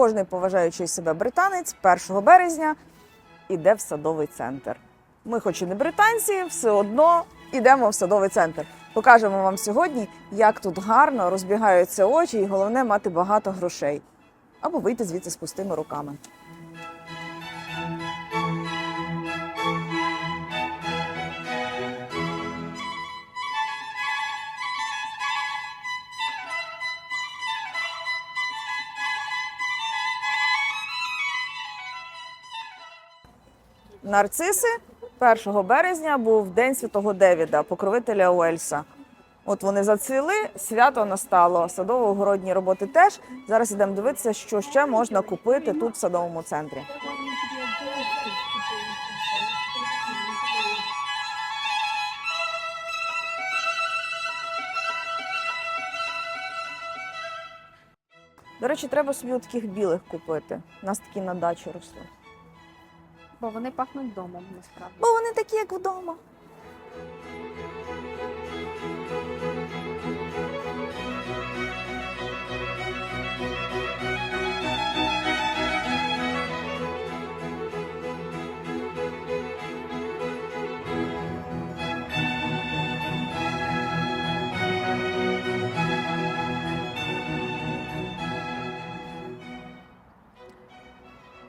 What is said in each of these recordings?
кожний поважаючий себе британець 1 березня іде в садовий центр. Ми, хоч і не британці, все одно йдемо в садовий центр. Покажемо вам сьогодні, як тут гарно розбігаються очі, і головне мати багато грошей або вийти звідси з пустими руками. Нарциси 1 березня був День Святого Девіда, покровителя Уельса. От вони зацвіли, свято настало. Садово-огородні роботи теж. Зараз ідемо дивитися, що ще можна купити тут в садовому центрі. До речі, треба собі таких білих купити. У нас такі на дачу росли. Бо вони пахнуть домом, насправді. Бо вони такі, як вдома.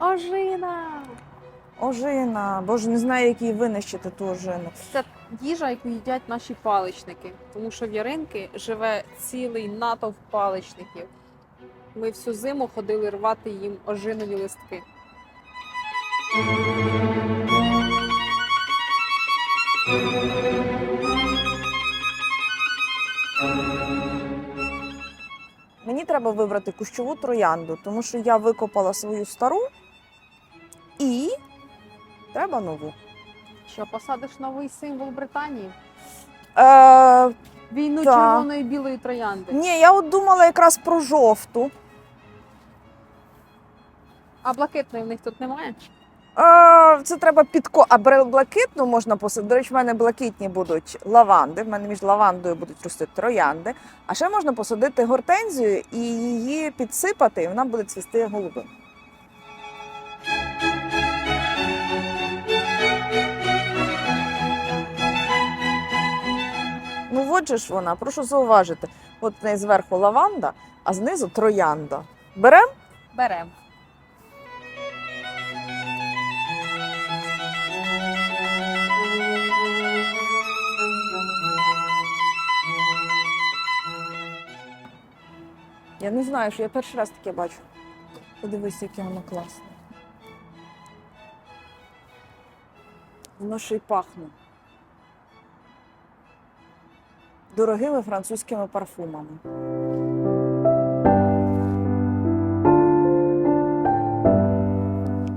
Ожина! Ожина. Боже, не знаю, як її винищити ту ожину. Це їжа, яку їдять наші паличники, тому що в Яринки живе цілий натовп паличників. Ми всю зиму ходили рвати їм ожинові листки. Мені треба вибрати кущову троянду, тому що я викопала свою стару і треба нову. Що посадиш новий символ Британії? Е, Війну Так. червоної і білої троянди. ні, я от думала якраз про жовту. А блакитної в них тут немає? Е, це треба підко. А блакитну можна посадити. До речі, в мене блакитні будуть лаванди. В мене між лавандою будуть рости троянди. А ще можна посадити гортензію і її підсипати, і вона буде цвісти голубим. От же ж вона, прошу зауважити. От в неї зверху лаванда, а знизу троянда. Берем? Берем. Я не знаю, що я перший раз таке бачу. Подивись, яке воно класне. Воно ще й пахне. Дорогими французькими парфумами.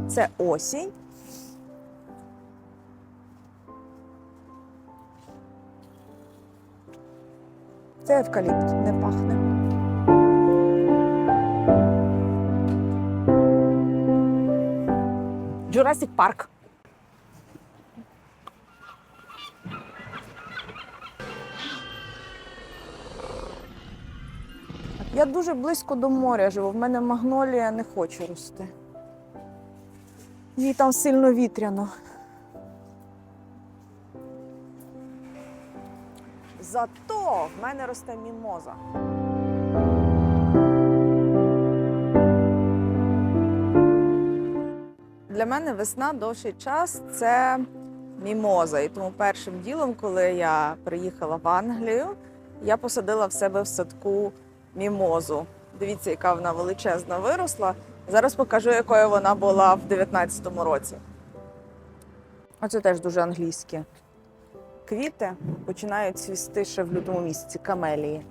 Це осінь. Це евкаліпт, не пахне. Jurassic Парк. Я дуже близько до моря живу. В мене магнолія не хоче рости. Їй там сильно вітряно. Зато в мене росте мімоза. Для мене весна довший час це мімоза. І тому першим ділом, коли я приїхала в Англію, я посадила в себе в садку мімозу. Дивіться, яка вона величезна виросла. Зараз покажу, якою вона була в 19-му році. Оце теж дуже англійське. Квіти починають цвісти ще в лютому місяці камелії.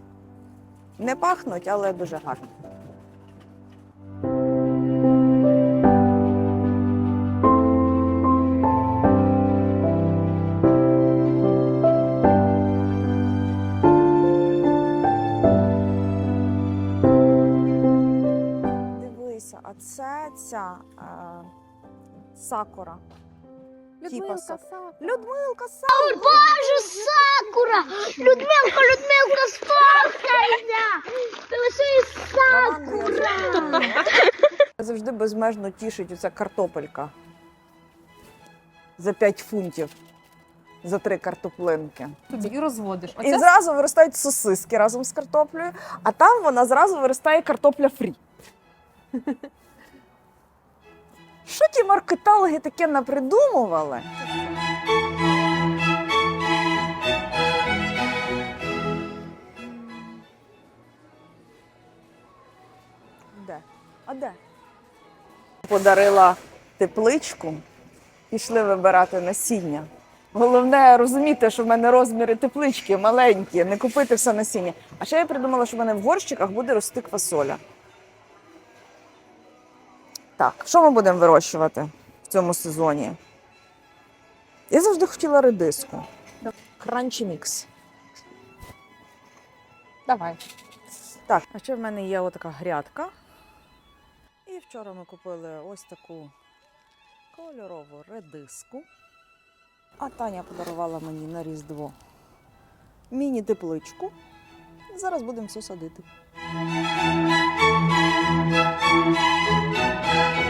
Не пахнуть, але дуже гарно. Це ця е, сакура. Людмилка, сак- сак. Людмилка сакура. Боже, Сакура! Людмилка, Людмилка, сфоткайся! Ти лише Сакура! Завжди безмежно тішить оця картопелька за 5 фунтів за три картоплинки. Тобі розводиш. І зразу виростають сосиски разом з картоплею, а там вона зразу виростає картопля фрі. Що ті маркетологи таке напридумували? Де? А де? Подарила тепличку, пішли вибирати насіння. Головне розуміти, що в мене розміри теплички маленькі, не купити все насіння. А ще я придумала, що в мене в горщиках буде рости квасоля. Так, що ми будемо вирощувати в цьому сезоні? Я завжди хотіла редиску. Кранчі мікс. давай. Так, а ще в мене є отака грядка. І вчора ми купили ось таку кольорову редиску. А Таня подарувала мені на Різдво міні-тепличку. Зараз будемо все садити. Thank you.